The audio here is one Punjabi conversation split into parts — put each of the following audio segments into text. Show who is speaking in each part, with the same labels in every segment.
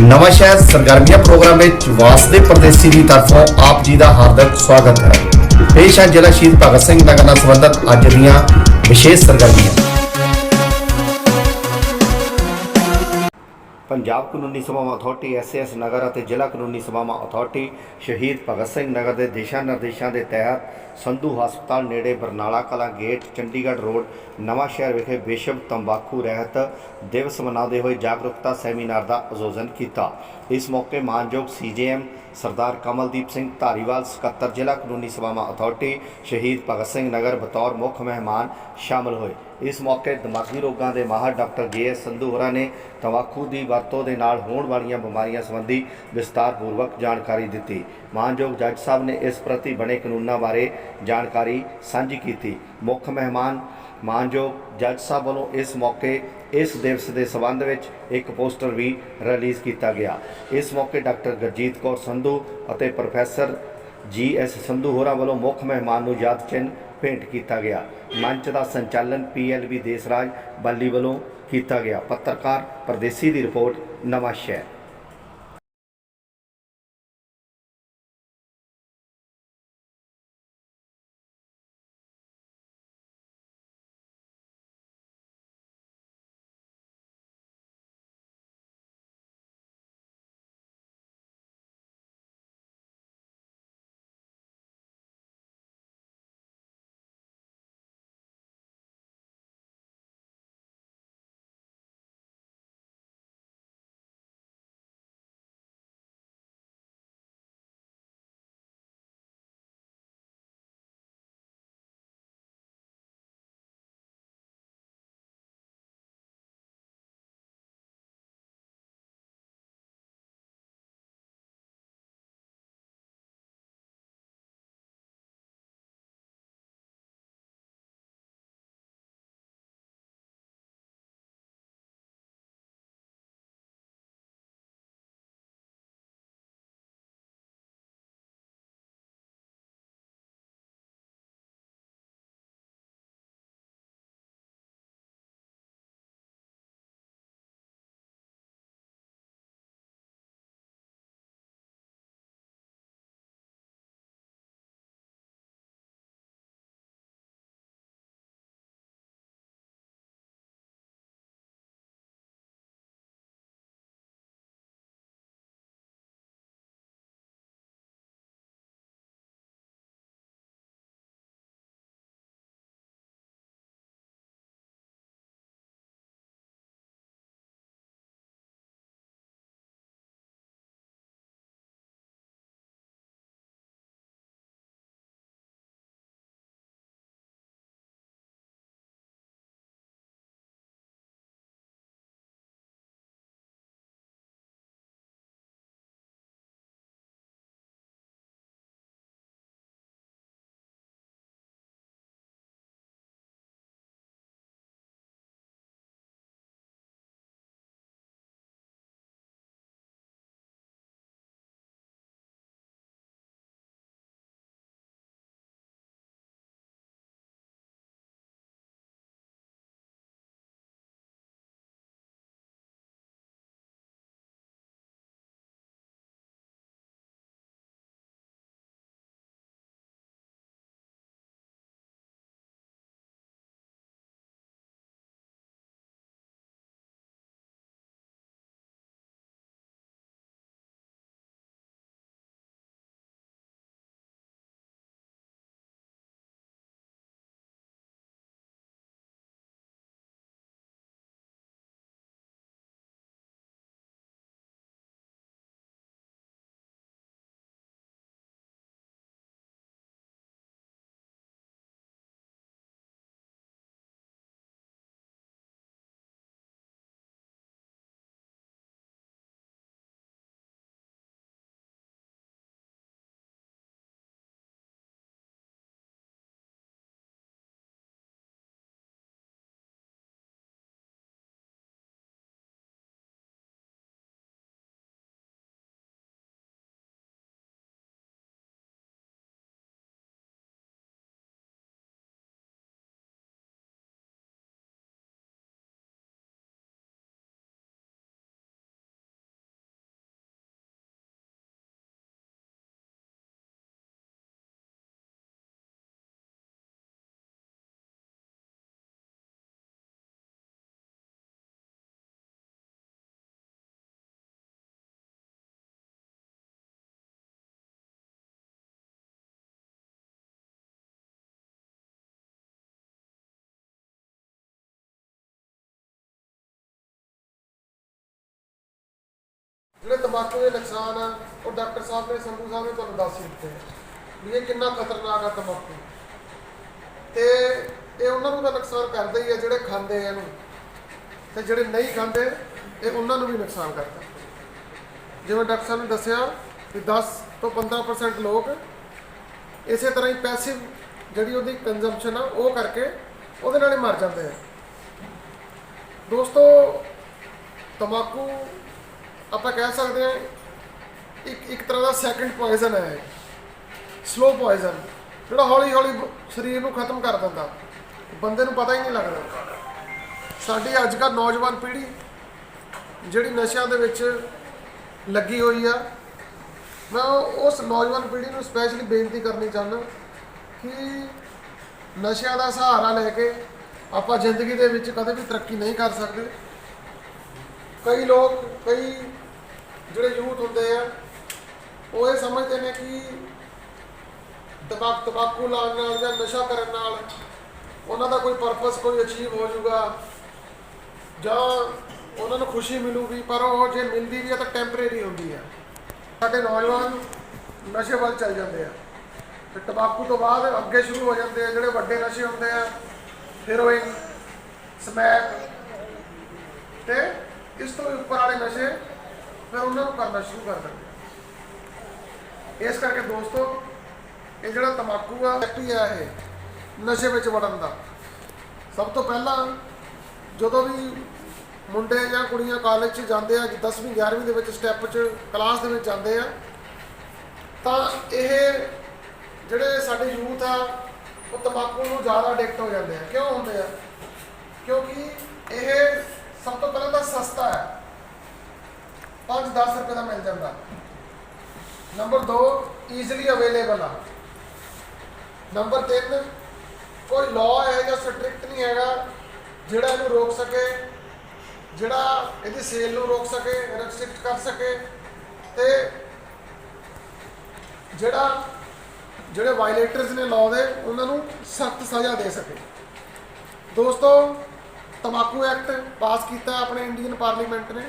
Speaker 1: ਨਵਾਂ ਸ਼ਹਿਰ ਸਰਗਰਮੀਆਂ ਪ੍ਰੋਗਰਾਮ ਵਿੱਚ ਵਾਸਦੇ ਪਰਦੇਸੀ ਦੀ ਤਰਫੋਂ ਆਪ ਜੀ ਦਾ ਹਾਰਦਿਕ ਸਵਾਗਤ ਹੈ। ਪੇਸ਼ ਹੈ ਜ਼ਿਲ੍ਹਾ ਸ਼ਹੀਦ ਭਗਤ ਸਿੰਘ ਨਗਰ ਨਾਲ ਸੰਬੰਧਿਤ ਅੱਜ ਦੀਆਂ ਵਿਸ਼ੇਸ਼ ਸਰਗਰਮੀਆਂ। ਪੰਜਾਬ ਕਾਨੂੰਨੀ ਸੇਵਾਵਾਂ ਅਥਾਰਟੀ ਐਸਐਸ ਨਗਰ ਅਤੇ ਜ਼ਿਲ੍ਹਾ ਕਾਨੂੰਨੀ ਸੇਵਾਵਾਂ ਅਥਾਰਟੀ ਸ਼ਹੀਦ ਭਗਤ ਸਿੰਘ ਨਗਰ ਦੇ ਦਿਸ਼ਾ ਨਿਰਦੇਸ਼ਾਂ ਦੇ ਤਹਿਤ ਸੰਧੂ ਹਸਪਤਾਲ ਨੇੜੇ Barnala Kalan gate, Chandigarh road Nawanshahr ਵਿਖੇ ਵਿਸ਼ਵ ਤੰਬਾਕੂ ਰਹਿਤ ਦਿਵਸ ਮਨਾਉਂਦੇ ਹੋਏ ਜਾਗਰੂਕਤਾ ਸੈਮੀਨਾਰ ਦਾ ਆਯੋਜਨ ਕੀਤਾ। ਇਸ ਮੌਕੇ ਮਾਨਯੋਗ ਸੀਜੇਐਮ ਸਰਦਾਰ ਕਮਲਦੀਪ ਸਿੰਘ ਧਾਰੀਵਾਲ, ਸਕੱਤਰ ਜ਼ਿਲ੍ਹਾ ਕਾਨੂੰਨੀ ਸੇਵਾਵਾਂ ਅਥਾਰਟੀ, ਸ਼ਹੀਦ ਭਗਤ ਸਿੰਘ ਨਗਰ, ਬਤੌਰ ਮੁੱਖ ਮਹਿਮਾਨ ਸ਼ਾਮਲ ਹੋਏ। ਇਸ ਮੌਕੇ ਦਿਮਾਗੀ ਰੋਗਾਂ ਦੇ ਮਾਹਰ ਡਾਕਟਰ ਜੇ ਐਸ ਸੰਧੂ ਹੋਰਾਂ ਨੇ ਤੰਬਾਕੂ ਦੀ ਵਰਤੋਂ ਦੇ ਨਾਲ ਹੋਣ ਵਾਲੀਆਂ ਬਿਮਾਰੀਆਂ ਸੰਬੰਧੀ ਵਿਸਤਾਰਪੂਰਵਕ ਜਾਣਕਾਰੀ ਦਿੱਤੀ। ਮਾਨਯੋਗ ਜੱਜ ਸਾਹਿਬ ਨੇ ਇਸ ਪ੍ਰਤੀ ਬਣੇ ਕਾਨੂੰਨਾਂ ਬਾਰੇ ਜਾਣਕਾਰੀ ਸਾਂਝੀ ਕੀਤੀ। ਮੁੱਖ ਮਹਿਮਾਨ ਮਾਨਯੋਗ ਜੱਜ ਸਾਹਿਬ ਵੱਲੋਂ ਇਸ ਮੌਕੇ ਇਸ ਦਿਵਸ ਦੇ ਸੰਬੰਧ ਵਿੱਚ ਇੱਕ ਪੋਸਟਰ ਵੀ ਰਿਲੀਜ਼ ਕੀਤਾ ਗਿਆ। ਇਸ ਮੌਕੇ ਡਾਕਟਰ ਗੁਰਜੀਤ ਕੌਰ ਸੰਧੂ ਅਤੇ ਪ੍ਰੋਫੈਸਰ ਜੀ ਐਸ ਸੰਧੂ ਹੋਰਾਂ ਵੱਲੋਂ ਮੁੱਖ ਮਹਿਮਾਨ ਨੂੰ ਯਾਦ ਚਿੰਨ੍ਹ ਭੇਂਟ ਕੀਤਾ ਗਿਆ। ਮੰਚ ਦਾ ਸੰਚਾਲਨ ਪੀਐਲਬੀ ਦੇਸਰਾਜ ਬੱਲੀ ਵੱਲੋਂ ਕੀਤਾ ਗਿਆ। ਪੱਤਰਕਾਰ ਪਰਦੇਸੀ ਦੀ ਰਿਪੋਰਟ ਨਵਾਂ ਸ਼ਹਿਰ
Speaker 2: ਜਿਹੜੇ ਤੰਬਾਕੂ ਦੇ ਨੁਕਸਾਨ ਆ, ਉਹ ਡਾਕਟਰ ਸਾਹਿਬ ਨੇ, ਸੰਧੂ ਸਾਹਿਬ ਨੇ ਤੁਹਾਨੂੰ ਦੱਸ ਹੀ ਦਿੱਤੇ ਵੀ ਇਹ ਕਿੰਨਾ ਖਤਰਨਾਕ ਆ ਤੰਬਾਕੂ ਤੇ ਇਹ ਉਹਨਾਂ ਨੂੰ ਤਾਂ ਨੁਕਸਾਨ ਕਰਦਾ ਹੀ ਆ, ਜਿਹੜੇ ਖਾਂਦੇ ਆ ਇਹਨੂੰ। ਤੇ ਜਿਹੜੇ ਨਹੀਂ ਖਾਂਦੇ, ਇਹ ਉਹਨਾਂ ਨੂੰ ਵੀ ਨੁਕਸਾਨ ਕਰਦਾ। ਜਿਵੇਂ ਡਾਕਟਰ ਸਾਹਿਬ ਨੇ ਦੱਸਿਆ ਕਿ 10 ਤੋਂ 15% ਲੋਕ ਇਸੇ ਤਰ੍ਹਾਂ ਹੀ ਪੈਸਿਵ ਜਿਹੜੀ ਉਹਦੀ ਕੰਜ਼ੰਪਸ਼ਨ ਆ, ਉਹ ਕਰਕੇ ਉਹਦੇ ਨਾਲ ਹੀ ਮਰ ਜਾਂਦੇ ਆ। ਦੋਸਤੋ ਤੰਬਾਕੂ ਆਪਾਂ ਕਹਿ ਸਕਦੇ ਹਾਂ, ਇੱਕ ਇੱਕ ਤਰ੍ਹਾਂ ਦਾ ਸੈਕੰਡ ਪੋਇਜ਼ਨ ਹੈ ਸਲੋ ਪੋਇਜ਼ਨ ਜਿਹੜਾ ਹੌਲੀ ਹੌਲੀ ਸਰੀਰ ਨੂੰ ਖਤਮ ਕਰ ਦਿੰਦਾ। ਬੰਦੇ ਨੂੰ ਪਤਾ ਹੀ ਨਹੀਂ ਲੱਗਦਾ। ਸਾਡੀ ਅੱਜ ਕੱਲ੍ਹ ਨੌਜਵਾਨ ਪੀੜ੍ਹੀ, ਜਿਹੜੀ ਨਸ਼ਿਆਂ ਦੇ ਵਿੱਚ ਲੱਗੀ ਹੋਈ ਆ, ਮੈਂ ਉਹ- ਉਸ ਨੌਜਵਾਨ ਪੀੜ੍ਹੀ ਨੂੰ ਸਪੈਸ਼ਲੀ ਬੇਨਤੀ ਕਰਨੀ ਚਾਹੁੰਦਾ ਕਿ ਨਸ਼ਿਆਂ ਦਾ ਸਹਾਰਾ ਲੈ ਕੇ ਆਪਾਂ ਜ਼ਿੰਦਗੀ ਦੇ ਵਿੱਚ ਕਦੇ ਵੀ ਤਰੱਕੀ ਨਹੀਂ ਕਰ ਸਕਦੇ। ਕਈ ਲੋਕ, ਕਈ ਜਿਹੜੇ ਯੂਥ ਹੁੰਦੇ ਆ, ਉਹ ਇਹ ਸਮਝਦੇ ਨੇ ਕਿ ਤਬਾਕ, ਤਬਾਕੂ ਲਾਉਣ ਨਾਲ ਜਾਂ ਨਸ਼ਾ ਕਰਨ ਨਾਲ ਉਹਨਾਂ ਦਾ ਕੋਈ ਪਰਪਸ ਕੋਈ ਅਚੀਵ ਹੋ ਜਾਊਗਾ ਜਾਂ ਉਹਨਾਂ ਨੂੰ ਖੁਸ਼ੀ ਮਿਲੂਗੀ, ਪਰ ਉਹ ਜੇ ਮਿਲਦੀ ਵੀ ਹੈ ਤਾਂ ਟੈਂਪਰੇਰੀ ਹੁੰਦੀ ਹੈ ਸਾਡੇ ਨੌਜਵਾਨ ਨਸ਼ੇ ਵੱਲ ਚੱਲ ਜਾਂਦੇ ਆ। ਤੇ ਤਬਾਕੂ ਤੋਂ ਬਾਅਦ ਅੱਗੇ ਸ਼ੁਰੂ ਹੋ ਜਾਂਦੇ ਆ, ਜਿਹੜੇ ਵੱਡੇ ਨਸ਼ੇ ਹੁੰਦੇ ਆ ਹੀਰੋਇਨ ਸਮੈਕ ਤੇ ਇਸ ਤੋਂ ਵੀ ਉੱਪਰ ਵਾਲੇ ਨਸ਼ੇ ਫਿਰ ਉਹਨਾਂ ਨੂੰ ਕਰਨਾ ਸ਼ੁਰੂ ਕਰ ਦਿੰਦੇ ਇਸ ਕਰਕੇ ਦੋਸਤੋ, ਇਹ ਜਿਹੜਾ ਤਮਾਕੂ ਆ ਐਕਟੀ ਆ ਇਹ, ਨਸ਼ੇ ਵਿੱਚ ਵੜਨ ਦਾ। ਸਭ ਤੋਂ ਪਹਿਲਾਂ ਜਦੋਂ ਵੀ ਮੁੰਡੇ ਜਾਂ ਕੁੜੀਆਂ ਕਾਲਜ 'ਚ ਜਾਂਦੇ ਆ 10ਵੀਂ 11ਵੀਂ ਦੇ ਵਿੱਚ ਸਟੈਪ 'ਚ ਕਲਾਸ ਦੇ ਵਿੱਚ ਜਾਂਦੇ ਆ, ਤਾਂ ਇਹ ਜਿਹੜੇ ਸਾਡੇ ਯੂਥ ਆ, ਉਹ ਤੰਬਾਕੂ ਨੂੰ ਜ਼ਿਆਦਾ ਐਡਿਕਟ ਹੋ ਜਾਂਦੇ ਆ। ਕਿਉਂ ਹੁੰਦੇ ਆ? ਕਿਉਂਕਿ ਇਹ ਸਭ ਤੋਂ ਪਹਿਲਾਂ ਤਾਂ ਸਸਤਾ ਹੈ। 5-10 ਰੁਪਏ ਦਾ ਮਿਲ ਜਾਂਦਾ। ਨੰਬਰ 2 ਈਜ਼ੀਲੀ ਅਵੇਲੇਬਲ ਆ। ਨੰਬਰ 3 ਕੋਈ ਲਾਅ ਹੈ ਜਾਂ ਸਟ੍ਰਿਕਟ ਨਹੀਂ ਹੈਗਾ, ਜਿਹੜਾ ਇਹਨੂੰ ਰੋਕ ਸਕੇ, ਜਿਹੜਾ ਇਹਦੀ ਸੇਲ ਨੂੰ ਰੋਕ ਸਕੇ ਰੈਸਟ੍ਰਿਕਟ ਕਰ ਸਕੇ ਤੇ ਜਿਹੜਾ, ਜਿਹੜੇ ਵਾਇਲੇਟਰਸ ਨੇ ਲਾਅ ਦੇ, ਉਹਨਾਂ ਨੂੰ ਸਖਤ ਸਜ਼ਾ ਦੇ ਸਕੇ। ਦੋਸਤੋ ਤਮਾਕੂ ਐਕਟ ਪਾਸ ਕੀਤਾ ਆਪਣੇ ਇੰਡੀਅਨ ਪਾਰਲੀਮੈਂਟ ਨੇ।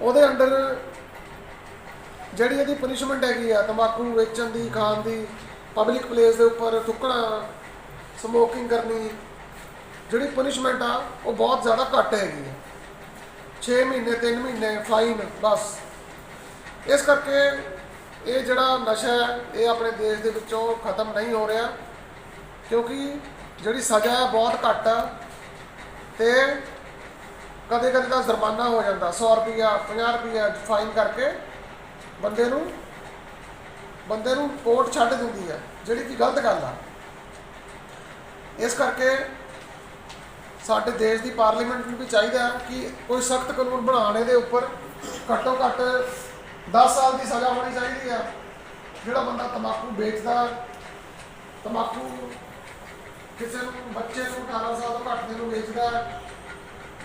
Speaker 2: ਉਹਦੇ ਅੰਦਰ ਜਿਹੜੀ ਇਹਦੀ ਪਨਿਸ਼ਮੈਂਟ ਹੈਗੀ ਆ ਤੰਬਾਕੂ ਵੇਚਣ ਦੀ, ਖਾਣ ਦੀ ਪਬਲਿਕ ਪਲੇਸ ਦੇ ਉੱਪਰ ਥੁੱਕਣਾ ਸਮੋਕਿੰਗ ਕਰਨੀ, ਜਿਹੜੀ ਪਨਿਸ਼ਮੈਂਟ ਆ, ਉਹ ਬਹੁਤ ਜ਼ਿਆਦਾ ਘੱਟ ਹੈਗੀ ਆ। 6 ਮਹੀਨੇ 3 ਮਹੀਨੇ ਫਾਈਨ ਬਸ। ਇਸ ਕਰਕੇ ਇਹ ਜਿਹੜਾ ਨਸ਼ਾ ਹੈ, ਇਹ ਆਪਣੇ ਦੇਸ਼ ਦੇ ਵਿੱਚੋਂ ਖਤਮ ਨਹੀਂ ਹੋ ਰਿਹਾ, ਕਿਉਂਕਿ ਜਿਹੜੀ ਸਜ਼ਾ ਹੈ ਬਹੁਤ ਘੱਟ ਆ। ਤੇ ਕਦੇ ਕਦੇ ਤਾਂ ਜੁਰਮਾਨਾ ਹੋ ਜਾਂਦਾ 100 ਰੁਪਿਆ 50 ਰੁਪਿਆ ਫਾਈਨ ਕਰਕੇ ਬੰਦੇ ਨੂੰ ਬੰਦੇ ਨੂੰ ਕੋਰਟ ਛੱਡ ਦਿੰਦੀ ਹੈ, ਜਿਹੜੀ ਕਿ ਗਲਤ ਗੱਲ ਆ। ਇਸ ਕਰਕੇ ਸਾਡੇ ਦੇਸ਼ ਦੀ ਪਾਰਲੀਮੈਂਟ ਨੂੰ ਵੀ ਚਾਹੀਦਾ ਕਿ ਕੋਈ ਸਖਤ ਕਾਨੂੰਨ ਬਣਾਉਣੇ ਦੇ ਉੱਪਰ ਘੱਟੋ ਘੱਟ 10 ਸਾਲ ਦੀ ਸਜ਼ਾ ਹੋਣੀ ਚਾਹੀਦੀ ਆ ਜਿਹੜਾ ਬੰਦਾ ਤਮਾਕੂ ਵੇਚਦਾ ਤਮਾਕੂ ਕਿਸੇ ਨੂੰ ਬੱਚੇ ਨੂੰ 18 ਸਾਲ ਤੋਂ ਘੱਟ ਦੇ ਨੂੰ ਵੇਚਦਾ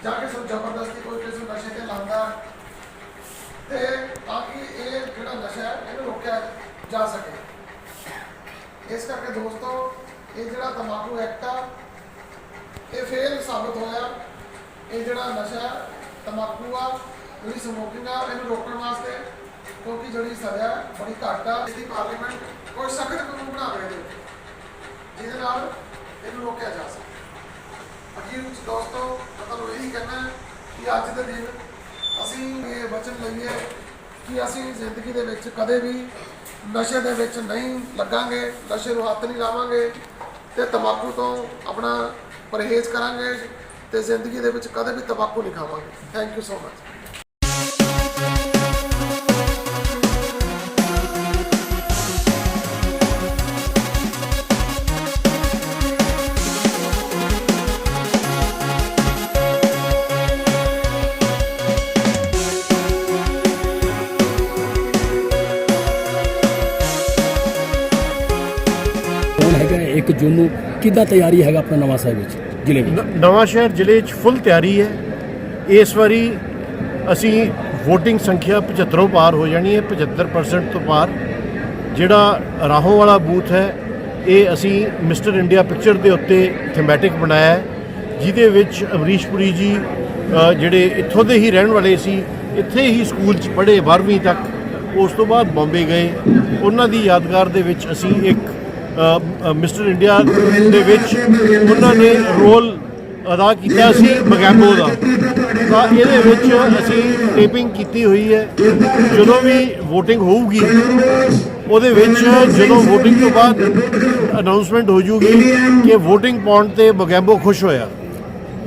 Speaker 2: ਜਾਂ ਕਿਸੇ ਨੂੰ ਜ਼ਬਰਦਸਤੀ ਕੋਈ ਕਿਸੇ ਨੂੰ ਨਸ਼ੇ ਤੇ ਲਾਉਂਦਾ ਤੇ ਤਾਂ ਕਿ ਇਹ ਜਿਹੜਾ ਨਸ਼ਾ ਹੈ ਇਹਨੂੰ ਰੋਕਿਆ ਜਾ ਸਕੇ। ਇਸ ਕਰਕੇ ਦੋਸਤੋ ਇਹ ਜਿਹੜਾ ਤਮਾਕੂ ਐਕਟ ਆ ਇਹ ਫੇਲ ਸਾਬਤ ਹੋਇਆ। ਇਹ ਜਿਹੜਾ ਨਸ਼ਾ ਹੈ, ਤਮਾਕੂ ਆ ਜਿਹੜੀ ਸਮੋਕਿੰਗ ਆ ਇਹਨੂੰ ਰੋਕਣ ਵਾਸਤੇ ਕਿਉਂਕਿ ਜਿਹੜੀ ਸਜ਼ਾ ਬੜੀ ਘੱਟ ਆ। ਇਹਦੀ ਪਾਰਲੀਮੈਂਟ ਕੋਈ ਸਖਤ ਕਾਨੂੰਨ ਬਣਾਵੇ ਇਹਦੇ ਜਿਹਦੇ ਨਾਲ ਇਹਨੂੰ ਰੋਕਿਆ ਜਾ ਸਕਦਾ ਅਖੀਰ ਵਿੱਚ ਦੋਸਤੋ, ਮੈਂ ਤੁਹਾਨੂੰ ਇਹੀ ਕਹਿਣਾ ਕਿ ਅੱਜ ਦੇ ਦਿਨ ਅਸੀਂ ਇਹ ਵਚਨ ਲਈਏ ਕਿ ਅਸੀਂ ਜ਼ਿੰਦਗੀ ਦੇ ਵਿੱਚ ਕਦੇ ਵੀ ਨਸ਼ੇ ਦੇ ਵਿੱਚ ਨਹੀਂ ਲੱਗਾਂਗੇ, ਨਸ਼ੇ ਨੂੰ ਹੱਥ ਨਹੀਂ ਲਾਵਾਂਗੇ ਤੇ ਤੰਬਾਕੂ ਤੋਂ ਆਪਣਾ ਪਰਹੇਜ਼ ਕਰਾਂਗੇ ਤੇ ਜ਼ਿੰਦਗੀ ਦੇ ਵਿੱਚ ਕਦੇ ਵੀ ਤੰਬਾਕੂ ਨਹੀਂ ਖਾਵਾਂਗੇ। Thank
Speaker 3: you so much June ਨੂੰ ਕਿੱਦਾਂ ਤਿਆਰੀ ਹੈਗਾ ਆਪਣਾ ਨਵਾਂ ਸਾਹਿਬ ਵਿੱਚ, ਜ਼ਿਲ੍ਹੇ ਵਿੱਚ?
Speaker 4: ਨ- ਨਵਾਂ ਸ਼ਹਿਰ ਜ਼ਿਲ੍ਹੇ 'ਚ ਫੁੱਲ ਤਿਆਰੀ ਹੈ। ਇਸ ਵਾਰੀ ਅਸੀਂ VOTING ਸੰਖਿਆ 75 ਪਾਰ ਹੋ ਜਾਣੀ ਹੈ 75% ਤੋਂ ਪਾਰ। ਜਿਹੜਾ ਰਾਹੋਂ ਵਾਲਾ ਬੂਥ ਹੈ, ਇਹ ਅਸੀਂ ਮਿਸਟਰ ਇੰਡੀਆ ਪਿਕਚਰ ਦੇ ਉੱਤੇ ਥੀਮੈਟਿਕ ਬਣਾਇਆ ਹੈ, ਜਿਹਦੇ ਵਿੱਚ ਅਮਰੀਸ਼ ਪੁਰੀ ਜੀ ਜਿਹੜੇ ਇੱਥੋਂ ਦੇ ਹੀ ਰਹਿਣ ਵਾਲੇ ਸੀ, ਇੱਥੇ ਹੀ ਸਕੂਲ 'ਚ ਪੜ੍ਹੇ 12ਵੀਂ ਤੱਕ, ਉਸ ਤੋਂ ਬਾਅਦ ਬੰਬੇ ਗਏ। ਉਹਨਾਂ ਦੀ ਯਾਦਗਾਰ ਦੇ ਵਿੱਚ ਅਸੀਂ ਇੱਕ ਮਿਸਟਰ ਇੰਡੀਆ ਦੇ ਵਿੱਚ ਉਹਨਾਂ ਨੇ ਰੋਲ ਅਦਾ ਕੀਤਾ ਸੀ ਮਗੈਂਬੋ ਦਾ ਤਾਂ ਇਹਦੇ ਵਿੱਚ ਅਸੀਂ ਟੇਪਿੰਗ ਕੀਤੀ ਹੋਈ ਹੈ ਜਦੋਂ ਵੀ VOTING ਹੋਊਗੀ ਉਹਦੇ ਵਿੱਚ ਜਦੋਂ VOTING ਤੋਂ ਬਾਅਦ ਅਨਾਉਂਸਮੈਂਟ ਹੋ ਜੂਗੀ ਕਿ VOTING ਪਾਉਣ ਤੇ ਮਗੈਂਬੋ ਖੁਸ਼ ਹੋਇਆ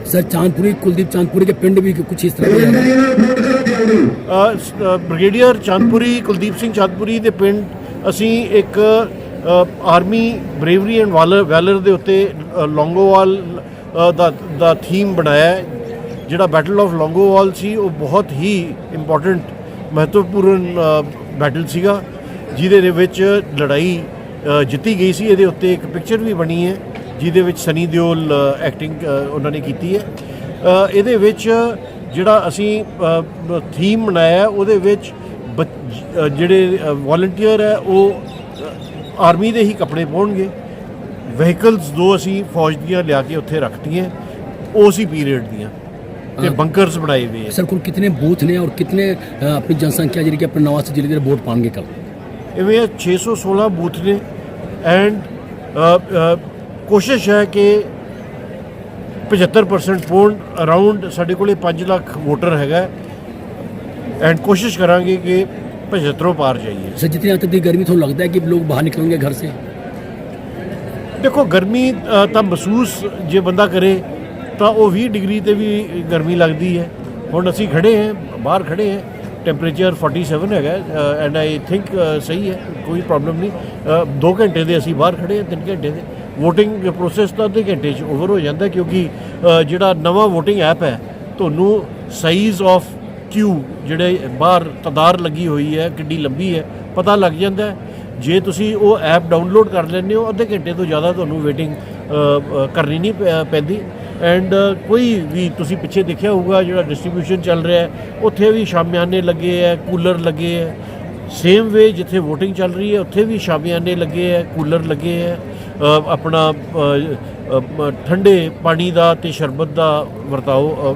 Speaker 3: सर चांदपुरी कुलदीप चांदपुरी के पिंड भी कुछ इस तरह का है
Speaker 4: ਅ, ਸ- ਅ, ਬ੍ਰਿਗੇਡੀਅਰ ਚੰਦਪੁਰੀ ਕੁਲਦੀਪ ਸਿੰਘ ਚੰਦਪੁਰੀ ਦੇ ਪਿੰਡ ਅਸੀਂ ਇੱਕ ਅ, ਆਰਮੀ ਬਰੇਵਰੀ ਐਂਡ ਵਾਲਰ ਵੈਲਰ ਦੇ ਉੱਤੇ ਲੌਂਗੋਵਾਲ ਦਾ ਦਾ ਥੀਮ ਬਣਾਇਆ ਜਿਹੜਾ ਬੈਟਲ ਆਫ ਲੌਂਗੋਵਾਲ ਸੀ, ਉਹ ਬਹੁਤ ਹੀ ਇੰਪੋਰਟੈਂਟ ਮਹੱਤਵਪੂਰਨ ਬੈਟਲ ਸੀਗਾ, ਜਿਹਦੇ ਦੇ ਵਿੱਚ ਲੜਾਈ ਜਿੱਤੀ ਗਈ ਸੀ। ਇਹਦੇ ਉੱਤੇ ਇੱਕ ਪਿਕਚਰ ਵੀ ਬਣੀ ਹੈ, ਜਿਹਦੇ ਵਿੱਚ ਸਨੀ ਦਿਓਲ ਐਕਟਿੰਗ ਉਹਨਾਂ ਨੇ ਕੀਤੀ ਹੈ। ਇਹਦੇ ਵਿੱਚ ਜਿਹੜਾ ਅਸੀਂ ਥੀਮ ਬਣਾਇਆ, ਉਹਦੇ ਵਿੱਚ ਬੱਚ- ਜਿਹੜੇ ਵੋਲੰਟੀਅਰ ਹੈ, ਉਹ ਆਰਮੀ ਦੇ ਹੀ ਕੱਪੜੇ ਪਾਉਣਗੇ। ਵਹੀਕਲਸ ਦੋ ਅਸੀਂ ਫੌਜ ਦੀਆਂ ਲਿਆ ਕੇ ਉੱਥੇ ਰੱਖਤੀਆਂ ਹੀ ਪੀਰੀਅਡ ਦੀਆਂ ਤੇ ਬੰਕਰਸ ਬਣਾਏ ਹੋਏ ਆ।
Speaker 3: ਸਰ ਕੋਲ ਕਿੰਨੇ ਬੂਥ ਨੇ ਔਰ ਕਿੰਨੇ ਆਪਣੀ ਜਨਸੰਖਿਆ ਜਿਹੜੀ ਕਿ ਆਪਣੇ ਨਵਾਂ ਜ਼ਿਲ੍ਹੇ ਦੇ ਵੋਟ ਪਾਣਗੇ ਕੱਲ
Speaker 4: ਇਵੇਂ 616 ਬੂਥ ਨੇ ਐਂਡ ਕੋਸ਼ਿਸ਼ ਹੈ ਕਿ 75% ਪੋਲ ਅਰਾਊਂਡ ਸਾਡੇ ਕੋਲੇ 5 ਲੱਖ ਵੋਟਰ ਹੈਗਾ। ਐਂਡ ਕੋਸ਼ਿਸ਼ ਕਰਾਂਗੇ ਕਿ 75 ਪਾਰ ਜਾਈਏ
Speaker 3: सर जितनी आती गर्मी तो लगता है कि लोग बाहर निकलेंगे घर से
Speaker 4: ਦੇਖੋ ਗਰਮੀ ਅ, ਤਾਂ ਮਹਿਸੂਸ ਜੇ ਬੰਦਾ ਕਰੇ ਤਾਂ ਉਹ 20 ਡਿਗਰੀ ਤੇ ਵੀ ਗਰਮੀ ਲੱਗਦੀ ਹੈ ਹੁਣ ਅਸੀਂ ਖੜੇ ਹਾਂ ਬਾਹਰ ਖੜੇ ਹਾਂ ਟੈਂਪਰੇਚਰ 47 ਹੈਗਾ ਐਂਡ ਆਈ ਥਿੰਕ ਸਹੀ ਹੈ ਕੋਈ ਪ੍ਰੋਬਲਮ ਨਹੀਂ 2 ਘੰਟੇ ਦੇ ਅਸੀਂ ਬਾਹਰ ਖੜੇ ਹਾਂ 3 ਘੰਟੇ ਦੇ VOTING ਪ੍ਰੋਸੈਸ ਤਾਂ ਅੱਧੇ ਘੰਟੇ 'ਚ ਓਵਰ ਹੋ ਜਾਂਦਾ ਕਿਉਂਕਿ ਅ, ਜਿਹੜਾ ਨਵਾਂ VOTING ਐਪ ਹੈ ਤੁਹਾਨੂੰ ਸਾਈਜ਼ ਆਫ ਕਿਊ ਜਿਹੜੇ ਬਾਹਰ ਤਦਾਰ ਲੱਗੀ ਹੋਈ ਹੈ, ਕਿੱਡੀ ਲੰਬੀ ਹੈ, ਪਤਾ ਲੱਗ ਜਾਂਦਾ ਹੈ। ਜੇ ਤੁਸੀਂ ਉਹ ਐਪ ਡਾਊਨਲੋਡ ਕਰ ਲੈਂਦੇ ਹੋ, ਅੱਧੇ ਘੰਟੇ ਤੋਂ ਜ਼ਿਆਦਾ ਤੁਹਾਨੂੰ ਵੇਟਿੰਗ ਕਰਨੀ ਨਹੀਂ ਪੈ- ਪੈਂਦੀ। ਐਂਡ ਕੋਈ ਵੀ ਤੁਸੀਂ ਪਿੱਛੇ ਦੇਖਿਆ ਹੋਊਗਾ ਜਿਹੜਾ ਡਿਸਟ੍ਰੀਬਿਊਸ਼ਨ ਚੱਲ ਰਿਹਾ ਹੈ, ਉੱਥੇ ਵੀ ਸ਼ਾਮਿਆਨੇ ਲੱਗੇ ਹੈ, ਕੂਲਰ ਲੱਗੇ ਹੈ। ਸੇਮ ਵੇ ਜਿੱਥੇ VOTING ਚੱਲ ਰਹੀ ਹੈ, ਉੱਥੇ ਵੀ ਸ਼ਾਮਿਆਨੇ ਲੱਗੇ ਹੈ, ਕੂਲਰ ਲੱਗੇ ਹੈ। ਆਪਣਾ ਠੰਡੇ ਪਾਣੀ ਦਾ ਤੇ ਸ਼ਰਬਤ ਦਾ ਵਰਤਾਓ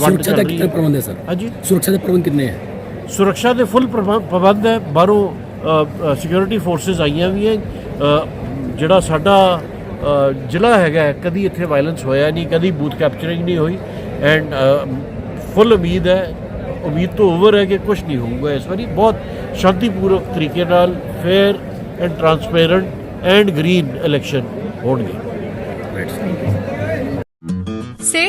Speaker 4: ਵੰਡ
Speaker 3: ਕਰ
Speaker 4: ਰਹੀ
Speaker 3: ਸਰ?
Speaker 4: ਹਾਂਜੀ?
Speaker 3: ਸੁਰੱਖਿਆ ਦੇ ਪ੍ਰਬੰਧ ਕਿੰਨੇ ਹੈ?
Speaker 4: ਸੁਰੱਖਿਆ ਦੇ ਫੁੱਲ ਪ੍ਰਬੰਧ ਹੈ। ਬਾਹਰੋਂ ਸਿਕਿਉਰਿਟੀ ਫੋਰਸਸ ਆਈਆਂ ਵੀ ਹੈ। ਜਿਹੜਾ ਸਾਡਾ ਜ਼ਿਲ੍ਹਾ ਹੈਗਾ ਕਦੀ ਇੱਥੇ ਵਾਇਲੈਂਸ ਹੋਇਆ ਨਹੀਂ ਕਦੀ ਬੂਥ ਕੈਪਚਰਿੰਗ ਨਹੀਂ ਹੋਈ। ਐਂਡ ਫੁੱਲ ਉਮੀਦ ਹੈ ਉਮੀਦ ਤੋਂ ਓਵਰ ਹੈ ਕਿ ਕੁਝ ਨਹੀਂ ਹੋਊਗਾ ਇਸ ਵਾਰੀ। ਬਹੁਤ ਸ਼ਾਂਤੀਪੂਰਵਕ ਤਰੀਕੇ ਨਾਲ fair and transparent and green election होंगे